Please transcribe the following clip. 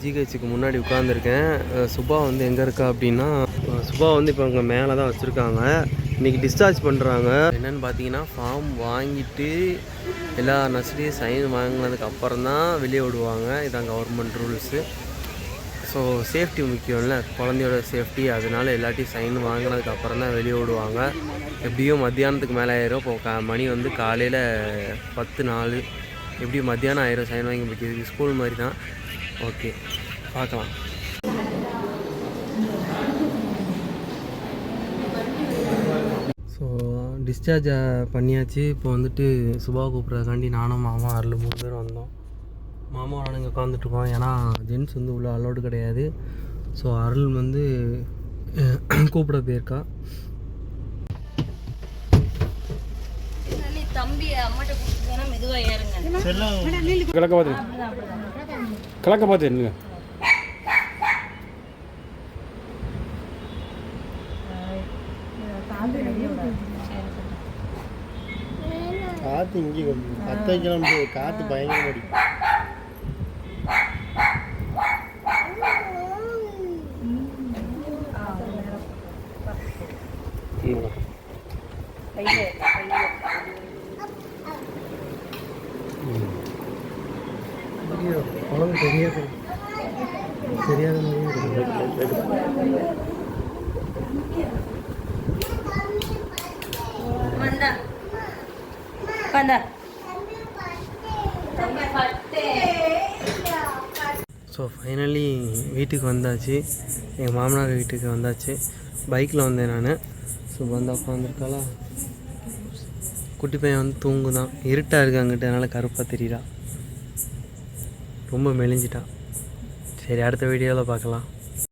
ஜிஹெச்சுக்கு முன்னாடி உட்காந்துருக்கேன் சுபா வந்து எங்கே இருக்கா அப்படின்னா சுபா வந்து இப்போ அங்கே மேலே தான் வச்சுருக்காங்க. இன்றைக்கி டிஸ்சார்ஜ் பண்ணுறாங்க என்னென்னு பார்த்தீங்கன்னா ஃபார்ம் வாங்கிட்டு எல்லா நர்சரியும் சைன் வாங்கினதுக்கு அப்புறம் தான் வெளியே விடுவாங்க. இதான் கவர்மெண்ட் ரூல்ஸு ஸோ சேஃப்டி முக்கியம்ல குழந்தையோட சேஃப்டி அதனால எல்லாத்தையும் சைன் வாங்கினதுக்கு அப்புறம் தான் வெளியே விடுவாங்க. எப்படியும் மத்தியானத்துக்கு மேலே ஆயிரும். இப்போ க மணி வந்து காலையில் பத்து நாலு. எப்படியும் மத்தியானம் ஆயிரும் சைன் வாங்கி முடிக்கிறதுக்கு. ஸ்கூல் மாதிரி தான் ஓகே பார்க்கலாம். ஸோ டிஸ்சார்ஜ் பண்ணியாச்சு. இப்போ வந்துட்டு சுபா கூப்பிட்றதுக்காண்டி நானும் மாமா அருள் மூணு பேரும் வந்தோம். மாமா நானும் இங்கே உட்காந்துட்ருக்கோம் ஏன்னா ஜென்ஸ் வந்து உள்ள அலௌடு கிடையாது. ஸோ அருள் வந்து கூப்பிட போயிருக்கா. தம்பி அம்மாட்ட கொடுத்துனா மெதுவா ஏறுங்க. கிழக்க பார்த்து என்னங்க காற்று இங்கே பத்து வைக்கலாம் காற்று பயங்கரம் அடிக்கும். குழந்தை தெரியாது. தெரியாத ஸோ ஃபைனலி வீட்டுக்கு வந்தாச்சு. எங்கள் மாமனார் வீட்டுக்கு வந்தாச்சு. பைக்கில் வந்தேன் நான். ஸோ வந்து உட்காந்துருக்காளா குட்டி பையன் வந்து தூங்குதான். இருட்டாக இருக்கு அங்கிட்ட. அதனால் கருப்பாக தெரியுறா. ரொம்ப மெலிஞ்சிட்டான். சரி அடுத்த வீடியோவில் பார்க்கலாம்